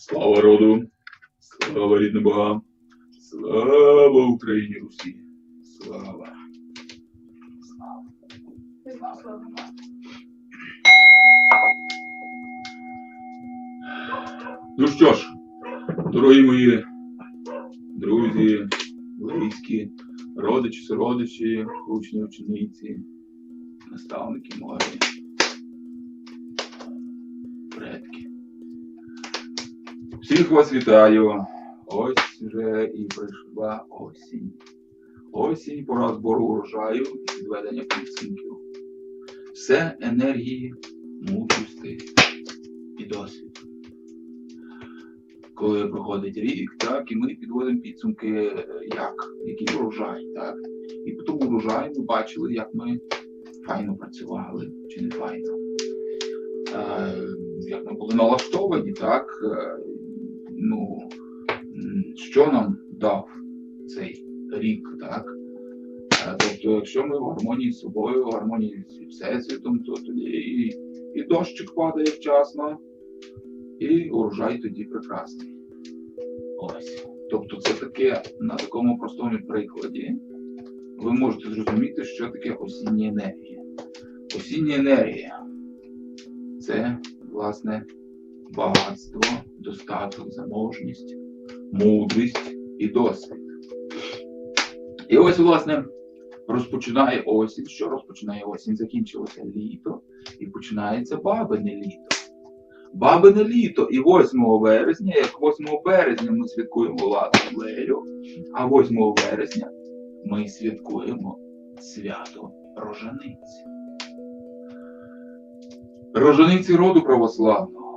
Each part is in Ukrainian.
Слава роду, слава рідним богам, слава Україні Русі, слава. Ну що ж, дорогі мої друзі, близькі, родичі, сородичі, учні, учениці, наставники мої, Всіх вас вітаю. Ось вже і прийшла осінь. Осінь пора збору урожаю і підведення підсумків. Все енергії, мудрості і досвід. Коли проходить рік, так, і ми підводимо підсумки, е, як, який урожай, так. І по тому урожаю ми бачили, як ми файно працювали чи не файно. Е, як ми були налаштовані, так. Ну, що нам дав цей рік, так? Е, Тобто, якщо ми в гармонії з собою, в гармонії з всесвітом, то тоді і, і дощик падає вчасно, і урожай тоді прекрасний. Ось. Тобто, це таке на такому простому прикладі. Ви можете зрозуміти, що таке осіння енергія. Осіння енергія це, власне, багатство, достаток, заможність, мудрість і досвід. І ось, власне, розпочинає осінь. Що розпочинає осінь? Закінчилося літо і починається бабине літо. Бабине літо і 8 вересня, як 8 березня ми святкуємо Ладу Лелю, а 8 вересня ми святкуємо свято Рожениці. Рожениці роду православного.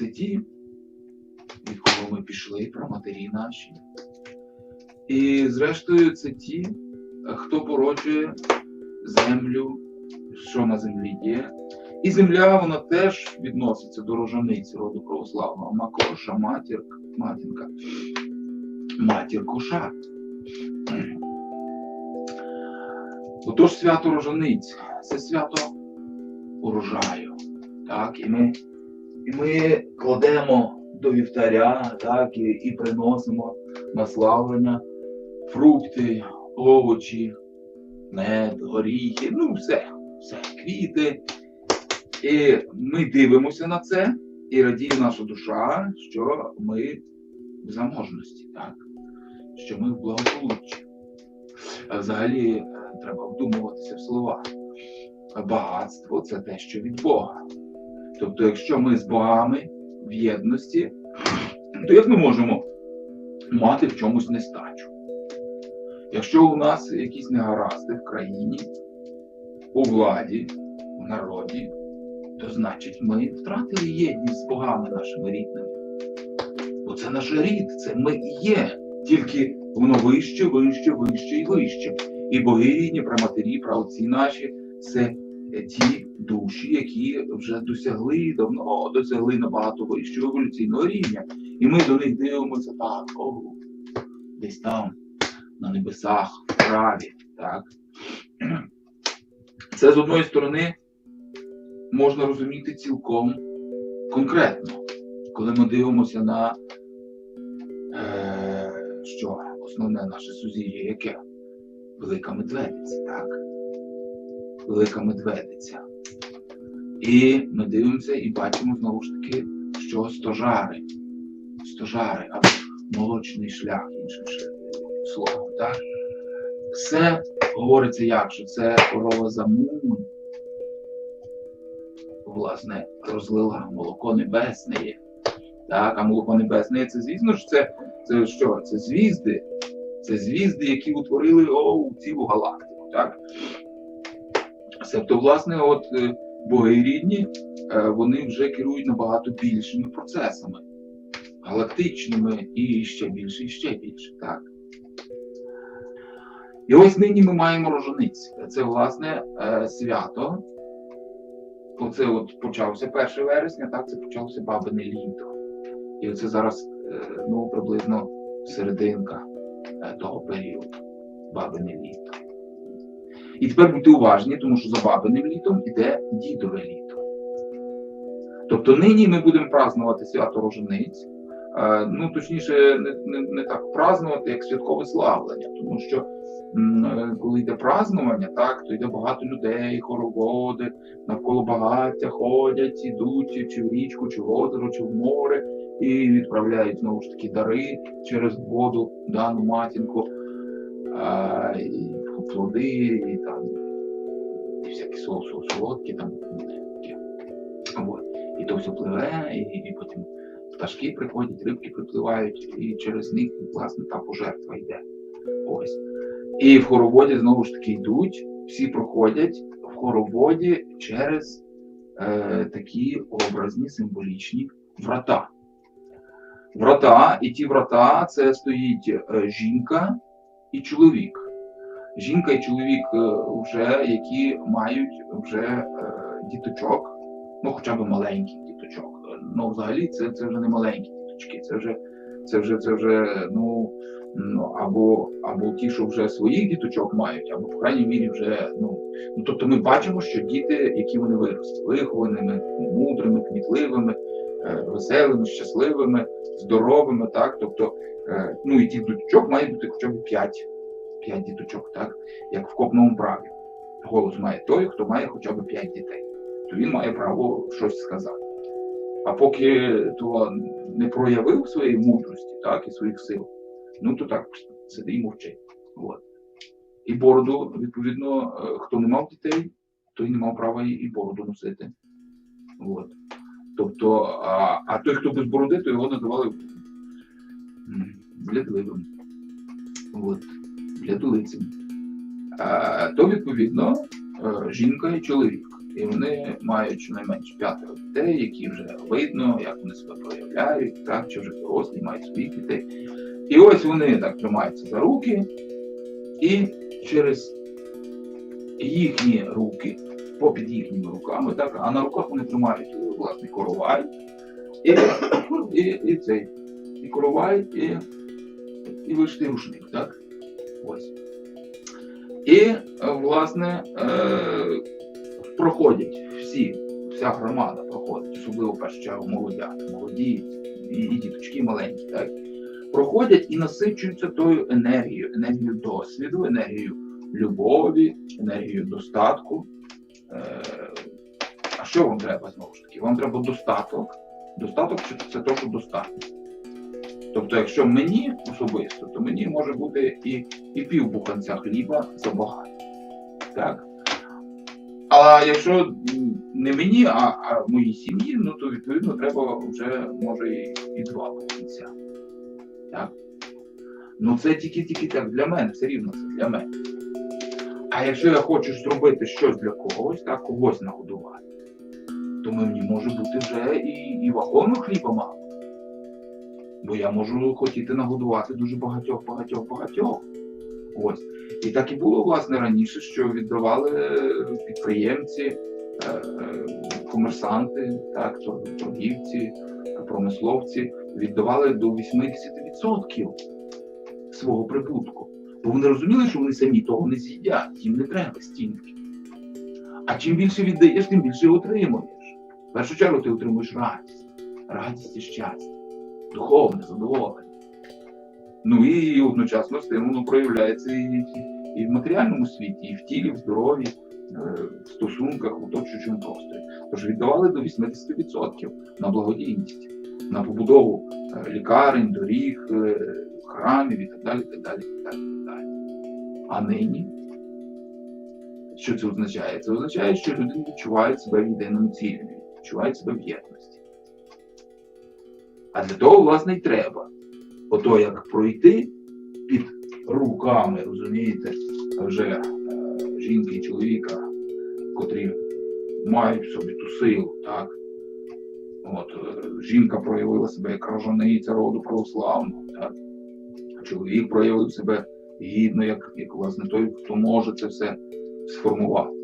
Це ті, від кого ми пішли, праматері наші. І зрештою, це ті, хто породжує землю, що на землі є. І земля, вона теж відноситься до рожениці роду православного. Макоша, матір, матінка, матір коша. Отож свято рожениць це свято урожаю. Так, і ми, і ми кладемо до вівтаря, так, і, і приносимо на славлення фрукти, овочі, мед, горіхи, ну все, все, квіти. І ми дивимося на це, і радіє наша душа, що ми в заможності, так? що ми в благополуччі. А взагалі е, треба вдумуватися в слова. Багатство це те, що від Бога. Тобто, якщо ми з богами в єдності, то як ми можемо мати в чомусь нестачу? Якщо у нас якісь негаразди в країні, у владі, у народі, то значить ми втратили єдність з богами нашими рідними. Бо це наш рід, це ми і є. Тільки воно вище, вище, вище і вище. І богині, праматері, праотці наші це ті душі, які вже досягли давно досягли набагато вищого еволюційного рівня. І ми до них дивимося так, о, десь там, на небесах, праві. Так? Це з одної сторони можна розуміти цілком конкретно, коли ми дивимося на е, що основне наше сузір'я, яке велика медведиця, так? Велика медведиця. І ми дивимося і бачимо знову ж таки, що стожари, стожари або молочний шлях, іншим словом, так? Все говориться як, що це корова Замун, власне, розлила молоко небесне. є. Так, а молоко небесне це, звісно ж, це, це що? Це звізди. Це звізди, які утворили о, цілу галактику. Так? Тобто, власне, от е, боги рідні, е, вони вже керують набагато більшими процесами, галактичними і ще більше, і ще більше. Так. І ось нині ми маємо рожениць. Це, власне, е, свято. Оце от почався 1 вересня, так це почалося бабине літо. І оце зараз ну, приблизно серединка того періоду, бабине літо. І тепер будьте уважні, тому що за бабиним літом іде дідове літо. Тобто нині ми будемо празднувати свято Рожениць. Е, Ну, точніше, не, не, не так празднувати, як святкове славлення, тому що е, коли йде празднування, так, то йде багато людей, хороводи, навколо багаття ходять, ідуть чи в річку, чи в озеро, чи в море, і відправляють знову ж таки дари через воду, дану матінку, а, і плоди, і там і всякі сол, солодкі там. таке. От. І то все пливе, і, і потім пташки приходять, рибки припливають, і через них, власне, та пожертва йде. Ось. І в хороводі знову ж таки йдуть, всі проходять в хороводі через е, такі образні символічні врата. Врата, і ті врата це стоїть е, жінка і чоловік. Жінка і чоловік е, вже, які мають вже е, діточок, ну хоча б маленьких діточок. Ну, взагалі, це, це вже не маленькі діточки, це вже, це вже, це вже ну, або, або ті, що вже своїх діточок мають, або, по крайній мірі, вже ну, ну тобто ми бачимо, що діти, які вони виросли, вихованими, мудрими, кмітливими, е, веселими, щасливими, здоровими, так, тобто, ну і ті діточок має бути хоча б 5, 5 діточок, так, як в копному праві. Голос має той, хто має хоча б 5 дітей, то він має право щось сказати. А поки то не проявив своєї мудрості, так, і своїх сил, ну то так сиди і мовчи. От. І бороду, відповідно, е, хто не мав дітей, той не мав права і- бороду носити. От. Тобто, а, а той, хто без бороди, то його називали блядливим. От. А, то, відповідно, е, жінка і чоловік. І вони мають щонайменше п'ятеро дітей, які вже видно, як вони себе проявляють, так, чи вже дорослі, мають своїх дітей. І ось вони так тримаються за руки, і через їхні руки, попід їхніми руками, так, а на руках вони тримають е, власне коровай, і, і, і цей, і коровай, і, і вишитий рушник, так? Ось. І, е, власне, е, проходять всі, вся громада проходить, особливо першу чергу молодята, молоді і, і діточки маленькі, так? Проходять і насичуються тою енергією, енергією досвіду, енергією любові, енергією достатку. Е, а що вам треба знову ж таки? Вам треба достаток. Достаток це те, що достатньо. Тобто, якщо мені особисто, то мені може бути і, і пів буханця хліба забагато. Так? А якщо не мені, а, а моїй сім'ї, ну то відповідно треба вже може і, і два буханця. Так? Ну це тільки-тільки так для мене, все рівно це для мене. А якщо я хочу зробити щось для когось, так, когось нагодувати, то мені може бути вже і, і вагону хліба мало. Бо я можу хотіти нагодувати дуже багатьох, багатьох, багатьох. Ось. І так і було, власне, раніше, що віддавали підприємці, е, е, комерсанти, так, торгівці, промисловці віддавали до 80% свого прибутку. Бо вони розуміли, що вони самі того не з'їдять, їм не треба стільки. А чим більше віддаєш, тим більше отримуєш. В першу чергу ти отримуєш радість, радість і щастя, духовне задоволення. Ну і одночасно з тим воно проявляється і, і в матеріальному світі, і в тілі, в здоров'ї, е, в стосунках, в оточуючому просторі. Тож віддавали до 80% на благодійність, на побудову е, лікарень, доріг, е, храмів і так далі, так далі, так далі, так далі. А нині, що це означає? Це означає, що людина відчуває себе в єдиному цілі, відчуває себе в єдності. А для того, власне, й треба. Ото як пройти під руками, розумієте, вже е, жінки і чоловіка, котрі мають в собі ту силу, так? От, е, жінка проявила себе як рожениця роду православного, так? А чоловік проявив себе гідно, як, як власне той, хто може це все сформувати.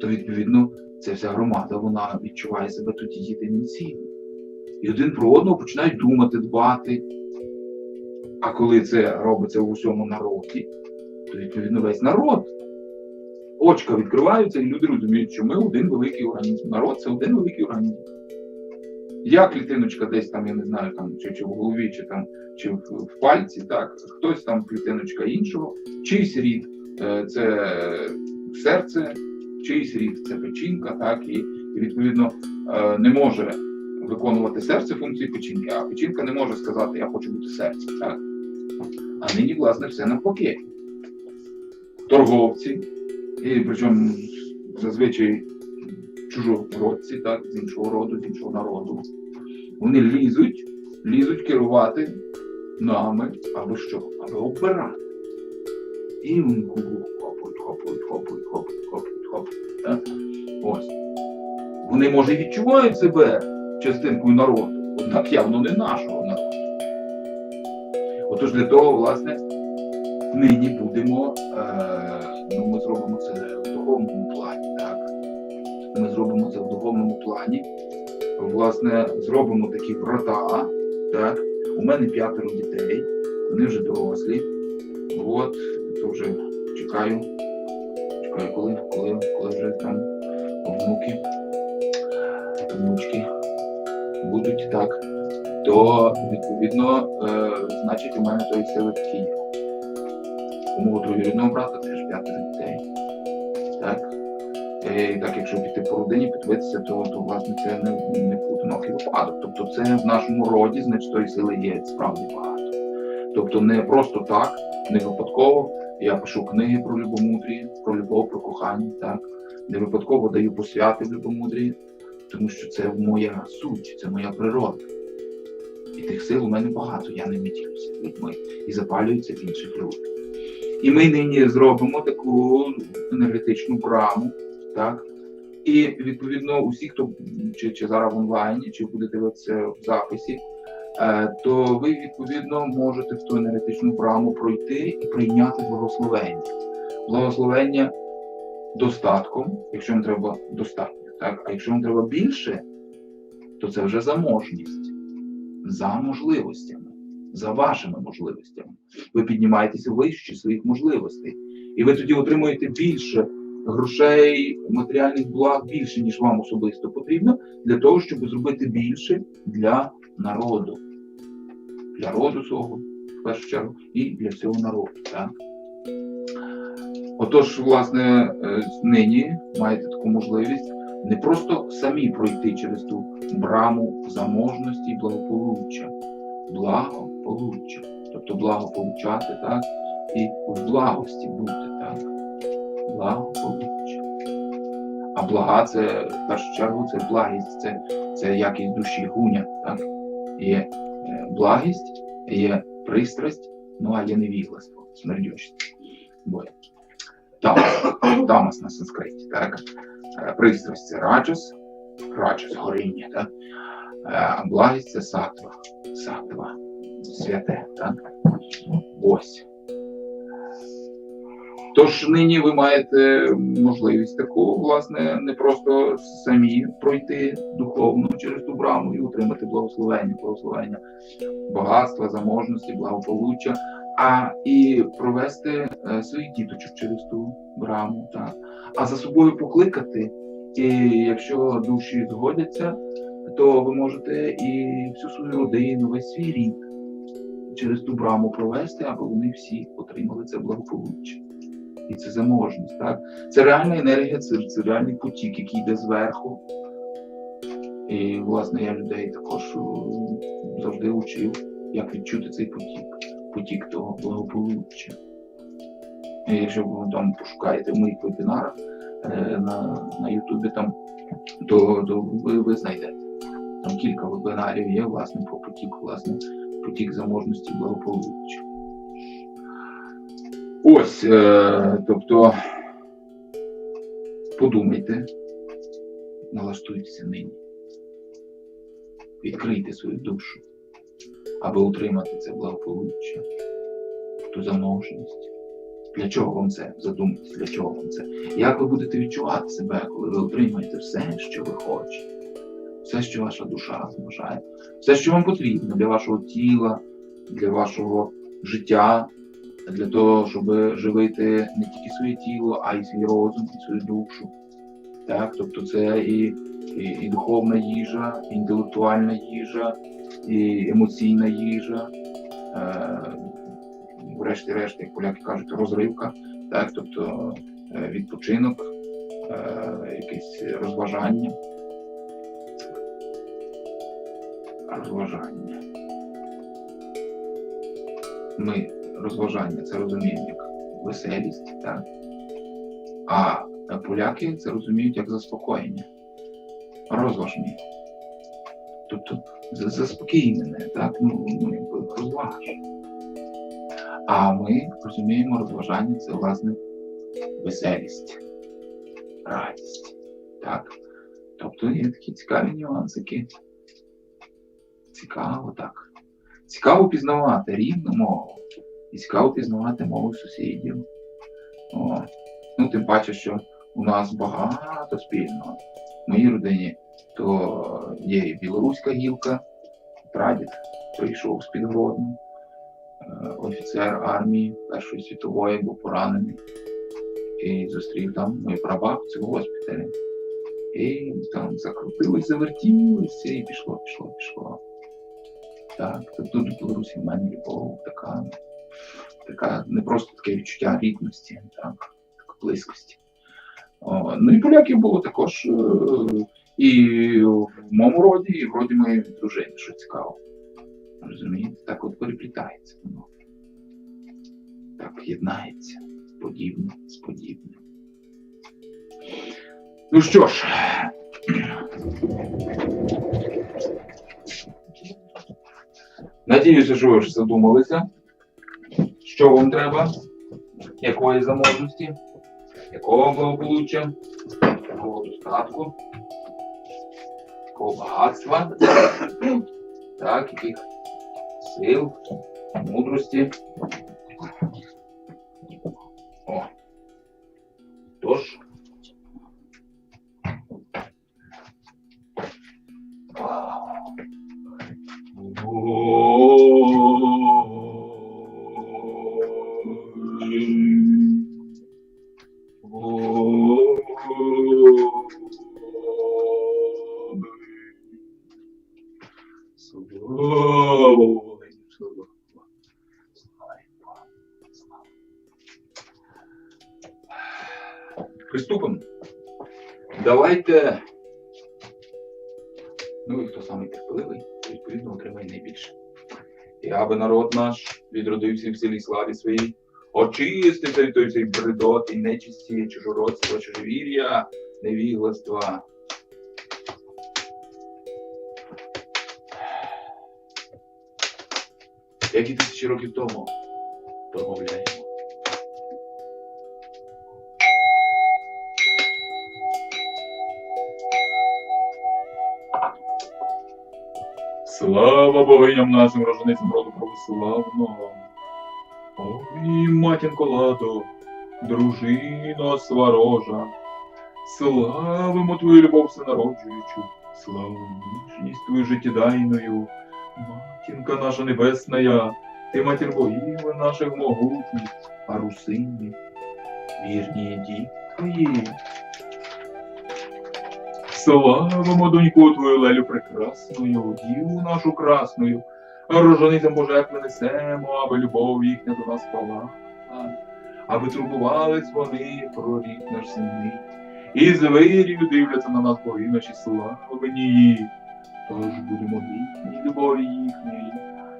То відповідно ця вся громада вона відчуває себе тоді єдиним цілим. І один про одного починають думати, дбати. А коли це робиться в усьому народі, то відповідно весь народ. Очка відкриваються, і люди розуміють, що ми один великий організм. Народ це один великий організм. Я клітиночка десь там, я не знаю, там чи, чи в голові, чи там чи в, в пальці, так, хтось там клітиночка іншого, чийсь рід е, це серце, чийсь рід це печінка, так, і, і відповідно е, не може виконувати серце функції печінки, а печінка не може сказати, я хочу бути серцем. Так? А нині, власне, все навпаки. Торговці, і причому зазвичай чужородці, так, з іншого роду, з іншого народу. Вони лізуть, лізуть керувати нами, аби що? Аби обирати. І вони хопають, хопають, хопають, хопають, хопають, хопають. Ось. Вони, може, відчувають себе частинкою народу, однак явно не нашого народу. Отож для того, власне, нині будемо, е, ну, ми зробимо це в духовному плані, так? Ми зробимо це в духовному плані. Власне, зробимо такі врата, так? У мене п'ятеро дітей, вони вже дорослі. От, то вже чекаю, чекаю, коли, коли, коли вже там внуки, так, то відповідно, е, значить у мене тої сили такі є. У мого троюрідного брата теж п'ятеро дітей. Так. Е, І так, якщо піти по родині, подивитися, то, то власне це не, не поодинокий випадок. Тобто це в нашому роді, значить тої сили є справді багато. Тобто не просто так, не випадково. Я пишу книги про любомудрі, про любов, про кохання, так. Не випадково даю посвяти в любомудрі, тому що це моя суть, це моя природа. І тих сил у мене багато, я ними ділюся людьми і запалюються в інших людей. І ми нині зробимо таку енергетичну браму, так? І відповідно усі, хто чи, чи зараз в онлайні, чи буде дивитися в записі, е, то ви відповідно можете в ту енергетичну браму пройти і прийняти благословення. Благословення достатком, якщо вам треба достатньо, так? А якщо вам треба більше, то це вже заможність за можливостями, за вашими можливостями. Ви піднімаєтеся вище своїх можливостей. І ви тоді отримуєте більше грошей, матеріальних благ, більше, ніж вам особисто потрібно, для того, щоб зробити більше для народу, для роду свого, в першу чергу, і для всього народу. Так? Отож, власне, е, нині маєте таку можливість не просто самі пройти через ту браму заможності і благополуччя, благополуччя, тобто благополучати, так, і в благості бути, так, благополуччя. А блага це в першу чергу це благість, це, це якість душі гуня, так? Є е, благість, є пристрасть, ну а є невігластво, смердючість. Тамас на санскриті, так? Е, Пристрасть це раджас, раджас горіння, так? Е, А благість це сатва, сатва, святе, так? Ось. Тож нині ви маєте можливість таку, власне, не просто самі пройти духовно через ту браму і отримати благословення, благословення багатства, заможності, благополуччя, а і провести е, своїх діточок через ту браму, так. А за собою покликати, і якщо душі згодяться, то ви можете і всю свою родину, весь свій рід через ту браму провести, аби вони всі отримали це благополуччя. І це заможність, так? Це реальна енергія, це, це реальний потік, який йде зверху. І, власне, я людей також е, завжди учив, як відчути цей потік, потік того благополуччя. Якщо ви там пошукаєте в моїх вебінарах е, на, Ютубі, там, то, то ви, ви знайдете. Там кілька вебінарів є, власне, про потік, власне, потік заможності благополуччя. Ось, е, тобто, подумайте, налаштуйтеся нині. Відкрийте свою душу, аби утримати це благополуччя, ту заможність. Для чого вам це? Задумайтесь, для чого вам це? Як ви будете відчувати себе, коли ви отримаєте все, що ви хочете? Все, що ваша душа бажає, все, що вам потрібно для вашого тіла, для вашого життя, для того, щоб живити не тільки своє тіло, а й свій розум і свою душу. Так, тобто це і, і, і духовна їжа, і інтелектуальна їжа, і емоційна їжа. Е, врешті-решт, як поляки кажуть, розривка, так, тобто е, відпочинок, е, якесь розважання. Розважання. Ми розважання це розуміємо як веселість, так? а поляки це розуміють як заспокоєння. Розваж мене. Тобто за- заспокій мене, так? Ну, ну розваж. А ми розуміємо розважання це власне веселість, радість. Так? Тобто є такі цікаві нюансики. Цікаво так. Цікаво пізнавати рідну мову і цікаво пізнавати мову сусідів. О. Ну, тим паче, що у нас багато спільного. В моїй родині то є і білоруська гілка, прадід прийшов з Підгородну, е, офіцер армії Першої світової був поранений і зустрів там мою прабабцю в госпіталі. І там закрутилось, завертілося і пішло, пішло, пішло. Так, тобто до Білорусі в мене любов така, така не просто таке відчуття рідності, так, така близькості. О, ну і поляків було також е, і в моєму роді, і в роді моєї дружини, що цікаво. Розумієте, так от переплітається воно. Так єднається подібне з подібним. Ну що ж, надіюся, що ви вже задумалися, що вам треба, якої заможності, якого благополуччя, якого достатку, якого багатства, так, яких сил, мудрості. О. Тож. Слава аби народ наш відродився в цілій славі своїй, очистився від той цей бредот і нечисті, чужородства, чужовір'я, невігластва. Як і тисячі років тому промовляємо. Слава богиням нашим роженицям роду православного. Ой, матінко ладо, дружино сварожа, славимо твою любов всенароджуючу, славу ніжність твою життєдайною, матінка наша небесная, ти матір богів наших могутніх, а русині, вірні твої. Славимо доньку твою Лелю прекрасною, діву нашу красною, роженицям Божек несемо, аби любов їхня до нас палала, аби турбувались вони про рік наш земний. І звирію дивляться на нас боги наші славені її. Тож будемо гідні любові їхньої.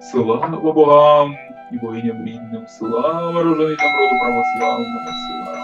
Слава богам і богиням рідним, слава роженицям роду православного, слава.